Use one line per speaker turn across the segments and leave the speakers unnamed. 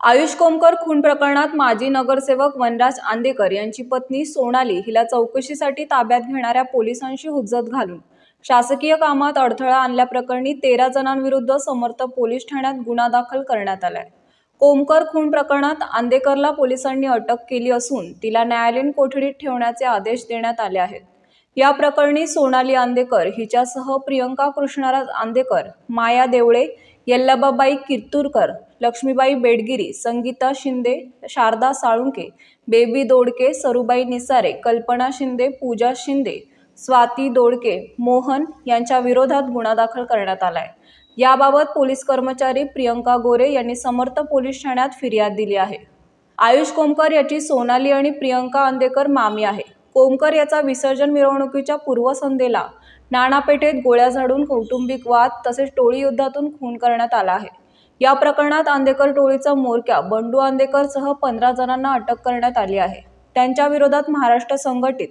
आयुष कोमकर खून प्रकरणात माजी नगरसेवक वनराज आंदेकर यांची पत्नी सोनाली हिला चौकशीसाठी ताब्यात घेणाऱ्या पोलिसांशी हुज्जत घालून शासकीय कामात अडथळा आणल्याप्रकरणी तेरा जणांविरुद्ध समर्थ पोलीस ठाण्यात गुन्हा दाखल करण्यात आलाय. कोमकर खून प्रकरणात आंदेकरला पोलिसांनी अटक केली असून तिला न्यायालयीन कोठडीत ठेवण्याचे आदेश देण्यात आले आहेत. या प्रकरणी सोनाली आंदेकर हिच्यासह प्रियंका कृष्णराज आंदेकर माया देवळे यल्लबाबाई किर्तूरकर लक्ष्मीबाई बेडगिरी संगीता शिंदे शारदा साळुंके बेबी दोडके सरुबाई निसारे कल्पना शिंदे पूजा शिंदे स्वाती दोडके मोहन यांच्या विरोधात गुन्हा दाखल करण्यात आलाय. याबाबत पोलीस कर्मचारी प्रियंका गोरे यांनी समर्थ पोलीस ठाण्यात फिर्याद दिली आहे. आयुष कोमकर याची सोनाली आणि प्रियंका आंदेकर मामी आहे. कोमकर याचा विसर्जन मिरवणुकीच्या पूर्वसंध्येला नाणापेठेत गोळ्या झाडून कौटुंबिक वाद तसेच टोळी युद्धातून खून करण्यात आला आहे. या प्रकरणात आंदेकर टोळीचा म्होरक्या बंडू आंदेकरसह पंधरा जणांना अटक करण्यात आली आहे. त्यांच्या विरोधात महाराष्ट्र संघटित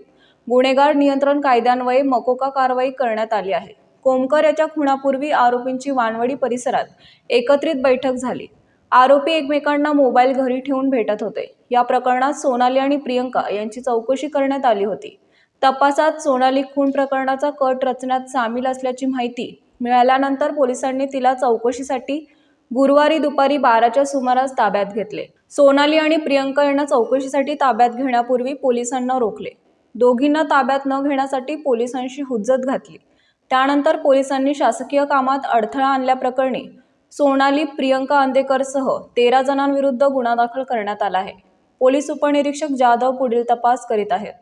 गुन्हेगार नियंत्रण कायद्यान्वये मकोका कारवाई करण्यात आली आहे. कोमकर याच्या खुणापूर्वी आरोपींची वानवडी परिसरात एकत्रित बैठक झाली. आरोपी एकमेकांना मोबाईल घरी ठेवून भेटत होते. या प्रकरणात सोनाली आणि प्रियंका यांची चौकशी करण्यात आली होती. तपासात सोनाली खून प्रकरणाचा कट रचण्यात सामील असल्याची माहिती मिळाल्यानंतर पोलिसांनी तिला चौकशीसाठी गुरुवारी दुपारी बाराच्या सुमारास ताब्यात घेतले. सोनाली आणि प्रियंका यांना चौकशीसाठी ताब्यात घेण्यापूर्वी पोलिसांना रोखले. दोघींना ताब्यात न घेण्यासाठी पोलिसांशी हुज्जत घातली. त्यानंतर पोलिसांनी शासकीय कामात अडथळा आणल्याप्रकरणी सोनाली प्रियंका आंदेकरसह तेरा जणांविरुद्ध गुन्हा दाखल करण्यात आला आहे. पोलीस उपनिरीक्षक जाधव पुढील तपास करीत आहेत.